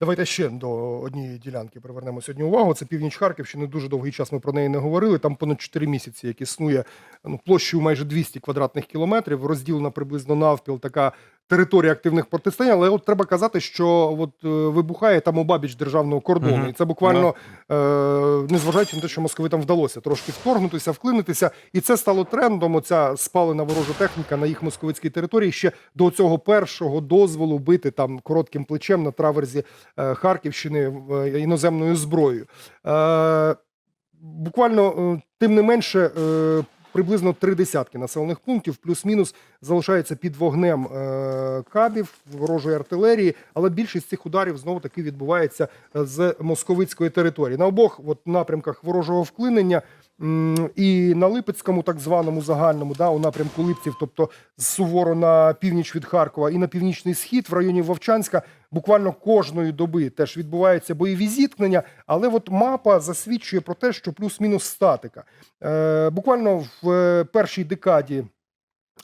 Давайте ще до однієї ділянки привернемо сьогодні увагу. Це північ Харківщини. Дуже довгий час ми про неї не говорили. Там понад 4 місяці, як існує ну, площею майже 200 квадратних кілометрів, розділена приблизно навпіл така територія активних протистоянь. Але от треба казати, що от е, вибухає там обабіч державного кордону, Мгм. і це буквально е, незважаючи на те, що московитам вдалося трошки вторгнутися, вклинитися, і це стало трендом. Оця спалена ворожа техніка на їх московицькій території ще до цього першого дозволу бити там коротким плечем на траверзі е, Харківщини е, іноземною зброєю. Е, буквально, е, тим не менше, е, приблизно три десятки населених пунктів, плюс-мінус, залишаються під вогнем е, кабів ворожої артилерії, але більшість цих ударів знову таки відбувається е, з московицької території. На обох от, напрямках ворожого вклинення і на Липецькому, так званому загальному, да, у напрямку Липців, тобто суворо на північ від Харкова, і на північний схід в районі Вовчанська буквально кожної доби теж відбуваються бойові зіткнення, але от мапа засвідчує про те, що плюс-мінус статика. Е, буквально в е, першій декаді.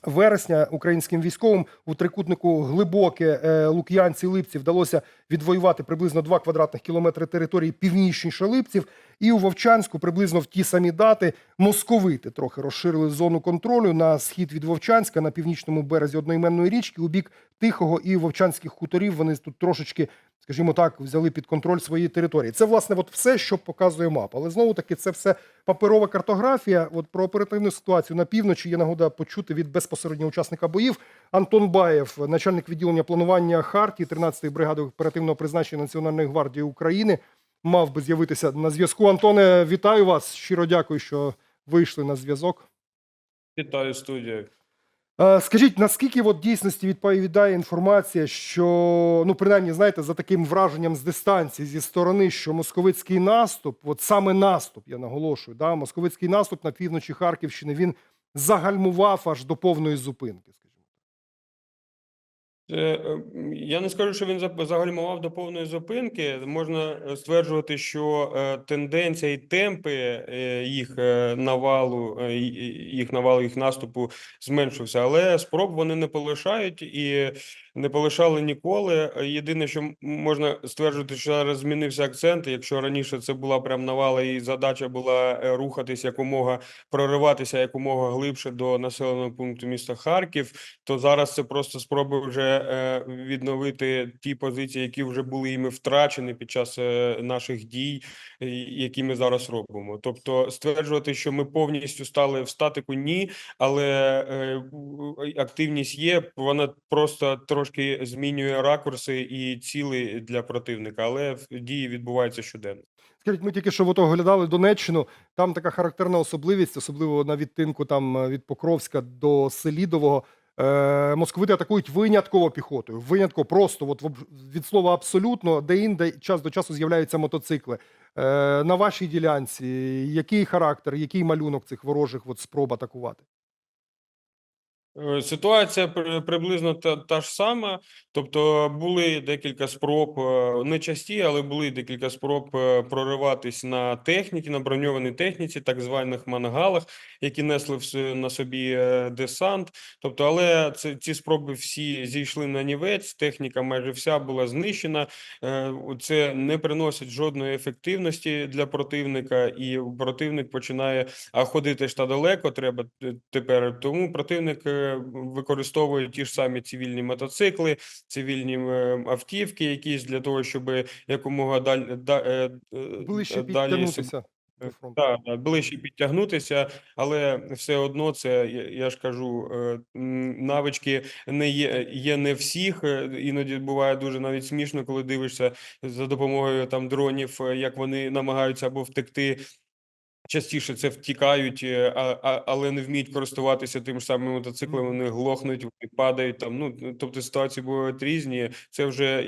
Вересня українським військовим у трикутнику глибоке е, Лук'янці Липці вдалося відвоювати приблизно 2 квадратних кілометри території північніше Липців, і у Вовчанську приблизно в ті самі дати московити трохи розширили зону контролю на схід від Вовчанська на північному березі одноіменної річки у бік Тихого і Вовчанських хуторів. Вони тут трошечки, скажімо так, взяли під контроль свої території. Це власне от все, що показує мапа. Але знову таки, це все паперова картографія. От про оперативну ситуацію на півночі є нагода почути від безпосереднього учасника боїв. Антон Баєв, начальник відділення планування Хартії 13-ї бригади оперативного призначення Національної гвардії України, мав би з'явитися на зв'язку. Антоне, вітаю вас. Щиро дякую, що вийшли на зв'язок. Вітаю студія. Е, Скажіть, наскільки от дійсності відповідає інформація, що ну принаймні, знаєте, за таким враженням з дистанції зі сторони, що московицький наступ, от саме наступ, я наголошую, да, московицький наступ на півночі Харківщини він загальмував аж до повної зупинки. Це, е, Я не скажу, що він за- загальмував до повної зупинки. Можна е, стверджувати, що е, тенденція і темпи е, їх е, навалу, е, їх навалу, їх наступу зменшився. Але спроб вони не полишають і не полишали ніколи. Єдине, що можна стверджувати, що зараз змінився акцент. Якщо раніше це була прям навала, і задача була е, рухатись якомога, прориватися якомога глибше до населеного пункту міста Харків, то зараз це просто спроби вже е, відновити ті позиції, які вже були іми втрачені під час е, наших дій, е, які ми зараз робимо. Тобто, стверджувати, що ми повністю стали в статику, ні, але е, активність є. Вона просто трошки змінює ракурси і ціли для противника, але в- дії відбуваються щоденно. Скажіть, ми тільки що от оглядали Донеччину. Там така характерна особливість, особливо на відтинку там е, від Покровська до Селідового. Е, московити атакують винятково піхотою. Винятково просто от, від слова абсолютно, де інде час до часу з'являються мотоцикли. Е, на вашій ділянці який характер, який малюнок цих ворожих от, спроб атакувати? Е, Ситуація приблизно та, та ж сама. Тобто були декілька спроб, е, не часті, але були декілька спроб е, прориватись на техніці, на броньованій техніці, так званих мангалах, які несли в на собі десант. Тобто, але це, ці спроби всі зійшли на нівець, техніка майже вся була знищена. Це не приносить жодної ефективності для противника, і противник починає а ходити ж та далеко треба тепер. Тому противник е, використовує ті ж самі цивільні мотоцикли, цивільні е, автівки, якісь для того, щоб якомога да, е, е, Ближче далі так, да, ближче підтягнутися, але все одно це я, ж кажу, е, навички не є, є не всіх. е, Іноді буває дуже навіть смішно, коли дивишся за допомогою там дронів, е, як вони намагаються або втекти. Частіше це втікають, е, а, але не вміють користуватися тим ж самим мотоциклом. Вони глохнуть, вони падають там. Ну тобто ситуації бувають різні. Це вже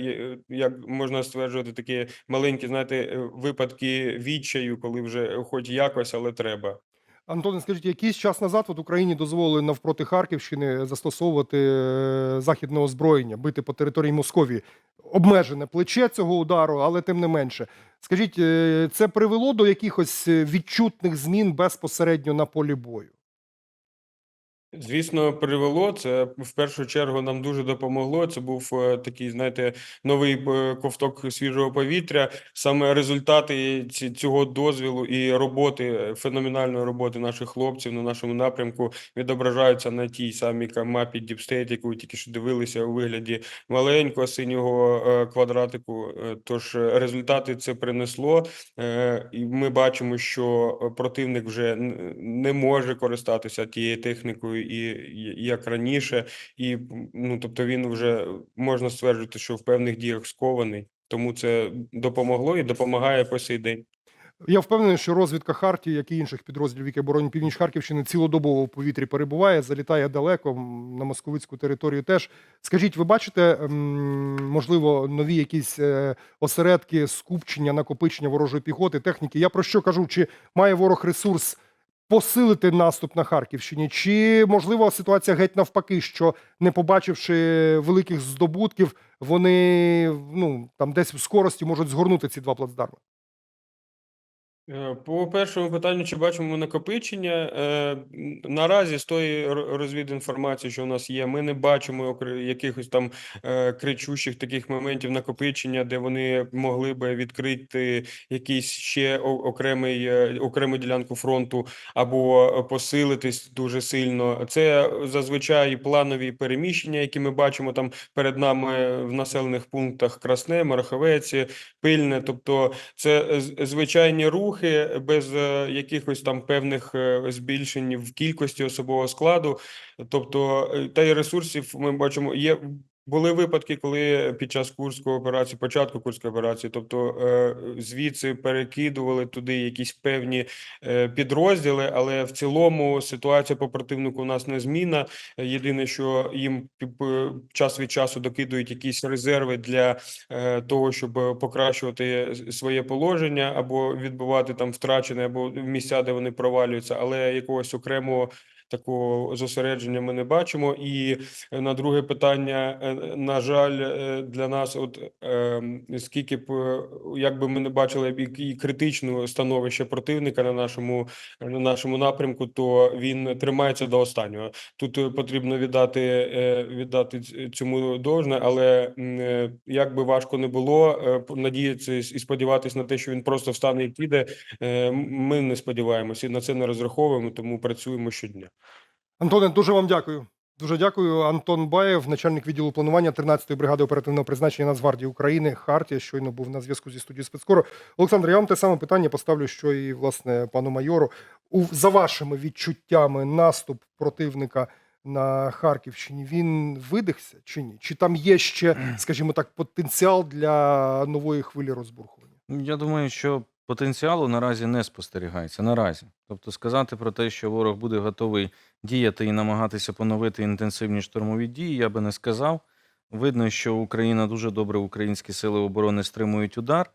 як можна стверджувати, такі маленькі, знаєте, е, випадки відчаю, коли вже хоч якось, але треба. Антоне, скажіть, якийсь час назад от Україні дозволили навпроти Харківщини застосовувати е, західне озброєння, бити по території Московії. Обмежене плече цього удару, але тим не менше. Скажіть, е, це привело до якихось е, відчутних змін безпосередньо на полі бою? Звісно, привело це в першу чергу. Нам дуже допомогло. Це був е, такий, знаєте, новий е, ковток свіжого повітря. Саме результати цього дозвілу і роботи, е, феноменальної роботи наших хлопців на нашому напрямку відображаються на тій самій мапі State, яку ви тільки що дивилися у вигляді маленького синього квадратику. Тож результати це принесло. І ми бачимо, що противник вже не може користатися тією технікою, і і- як раніше, і ну тобто він вже можна стверджувати, що в певних діях скований. Тому це допомогло і допомагає по сей день. Я впевнений, що розвідка Хартії, як і інших підрозділів, які оборонять північ Харківщини, цілодобово в повітрі перебуває, залітає далеко на московицьку територію. Теж скажіть, ви бачите, можливо, нові якісь е, осередки, скупчення, накопичення ворожої піхоти, техніки? Я про що кажу? Чи має ворог ресурс? Посилити наступ на Харківщині, чи можливо ситуація геть навпаки, що не побачивши великих здобутків, вони ну там десь в скорості можуть згорнути ці два плацдарми? Е, По першому питанню, чи бачимо накопичення? Е, Наразі з тої ро- розвідінформації, що у нас є, ми не бачимо якихось там е, кричущих таких моментів накопичення, де вони могли би відкрити якийсь ще окремий, окрему ділянку фронту або посилитись дуже сильно. Це зазвичай планові переміщення, які ми бачимо там перед нами в населених пунктах Красне, Мараховець, Пильне. Тобто це звичайні рухи без е, якихось там певних е, збільшень в кількості особового складу. Тобто, е, та й ресурсів ми бачимо, є. Були випадки, коли під час Курської операції, початку Курської операції, тобто е, звідси перекидували туди якісь певні е, підрозділи, але в цілому ситуація по противнику у нас не зміна. Єдине, що їм час від часу докидують якісь резерви для е, того, щоб покращувати своє положення або відбувати там втрачене, або місця, де вони провалюються, але якогось окремого такого зосередження ми не бачимо. І е, на друге питання, е, на жаль, е, для нас, от ем, скільки б як би ми не бачили і критичне становище противника на нашому на нашому напрямку, то він тримається до останнього. Тут потрібно віддати віддати цьому должне, але як би важко не було, надіятися і сподіватися на те, що він просто встане і піде. Ми не сподіваємося на це не розраховуємо, тому працюємо щодня. Антоне, дуже вам дякую. Дуже дякую. Антон Баєв, начальник відділу планування 13-ї бригади оперативного призначення Нацгвардії України. Хартія щойно був на зв'язку зі студією спецкору. Олександр, я вам те саме питання поставлю, що і власне пану майору. У за вашими відчуттями, наступ противника на Харківщині він видихся чи ні? Чи там є ще, скажімо так, потенціал для нової хвилі розбурхування? Я думаю, що потенціалу наразі не спостерігається. Наразі. Тобто сказати про те, що ворог буде готовий діяти і намагатися поновити інтенсивні штурмові дії, я би не сказав. Видно, що Україна дуже добре, українські сили оборони стримують удар.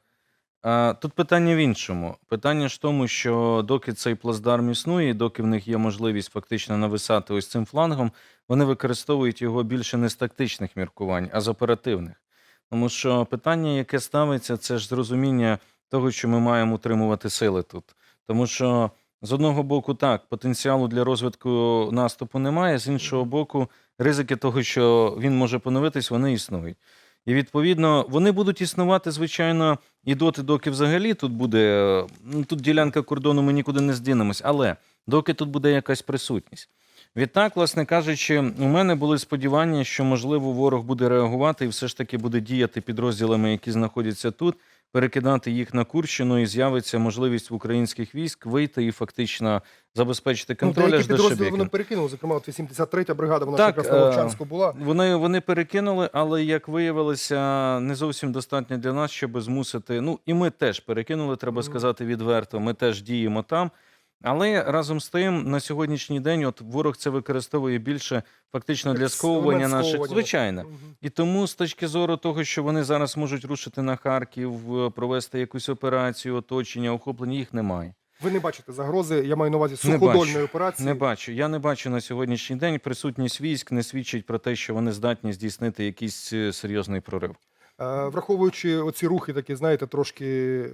Тут питання в іншому. Питання ж в тому, що доки цей плацдарм існує, доки в них є можливість фактично нависати ось цим флангом, вони використовують його більше не з тактичних міркувань, а з оперативних. Тому що питання, яке ставиться, це ж зрозуміння того, що ми маємо утримувати сили тут. Тому що з одного боку, так, потенціалу для розвитку наступу немає, з іншого боку, ризики того, що він може поновитись, вони існують. І відповідно вони будуть існувати, звичайно, і доти, доки взагалі тут буде. е, Ну тут ділянка кордону, ми нікуди не здінемось, але доки тут буде якась присутність. Відтак, власне кажучи, у мене були сподівання, що можливо ворог буде реагувати і все ж таки буде діяти підрозділами, які знаходяться тут, перекидати їх на Курщину, і з'явиться можливість в українських військ вийти і фактично забезпечити Ну, контроль аж деякі до підрозділи вони перекинули, зокрема, от 83-я бригада, вона Так, якраз на е, Вовчанську була. Вони, вони перекинули, але як виявилося, не зовсім достатньо для нас, щоб змусити. Ну і ми теж перекинули, треба сказати відверто. Ми теж діємо там. Але разом з тим, на сьогоднішній день, от ворог це використовує більше фактично для сковування наших звичайно. І тому, з точки зору того, що вони зараз можуть рушити на Харків, е, провести якусь операцію, оточення, охоплення, їх немає. Ви не бачите загрози, я маю на увазі Не суходольної бачу. операції. Не бачу. Я не бачу на сьогоднішній день. Присутність військ не свідчить про те, що вони здатні здійснити якийсь е, серйозний прорив. Е, Враховуючи оці рухи, такі, знаєте, трошки е,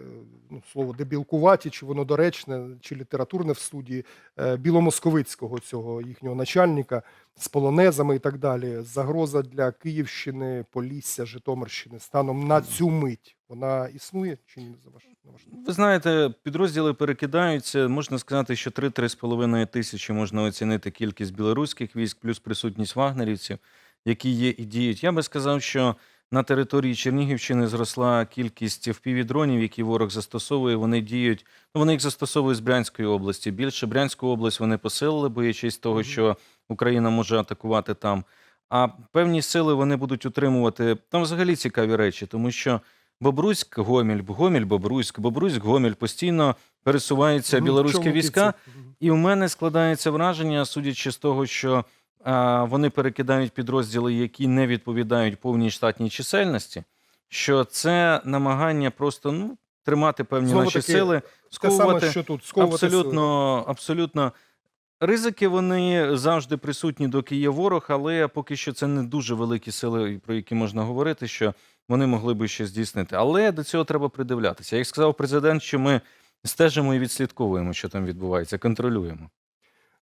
ну, слово дебілкуваті, чи воно доречне, чи літературне в студії е, біломосковицького цього їхнього начальника з полонезами і так далі. Загроза для Київщини, Полісся, Житомирщини станом на цю мить. Вона існує чи ні за ваш Ви знаєте, підрозділи перекидаються. Можна сказати, що 3-3,5 тисячі можна оцінити кількість білоруських військ, плюс присутність вагнерівців, які є і діють. Я би сказав, що на території Чернігівщини зросла кількість впівдронів, які ворог застосовує. Вони діють, ну вони їх застосовують з Брянської області. Більше Брянську область вони посилили, боячись того, що Україна може атакувати там. А певні сили вони будуть утримувати. Там взагалі цікаві речі, тому що Бобруськ, Гоміль, Гоміль, Бобруськ, Бобруськ, Гоміль постійно пересуваються білоруські війська. І в мене складається враження, судячи з того, що вони перекидають підрозділи, які не відповідають повній штатній чисельності, що це намагання просто ну, тримати певні Знову наші таки, сили, Те саме, сковувати що тут сковувати сили. абсолютно, абсолютно. Ризики вони завжди присутні, доки є ворог, але поки що це не дуже великі сили, про які можна говорити, що вони могли би ще здійснити. Але до цього треба придивлятися. Як сказав президент, що ми стежимо і відслідковуємо, що там відбувається, контролюємо.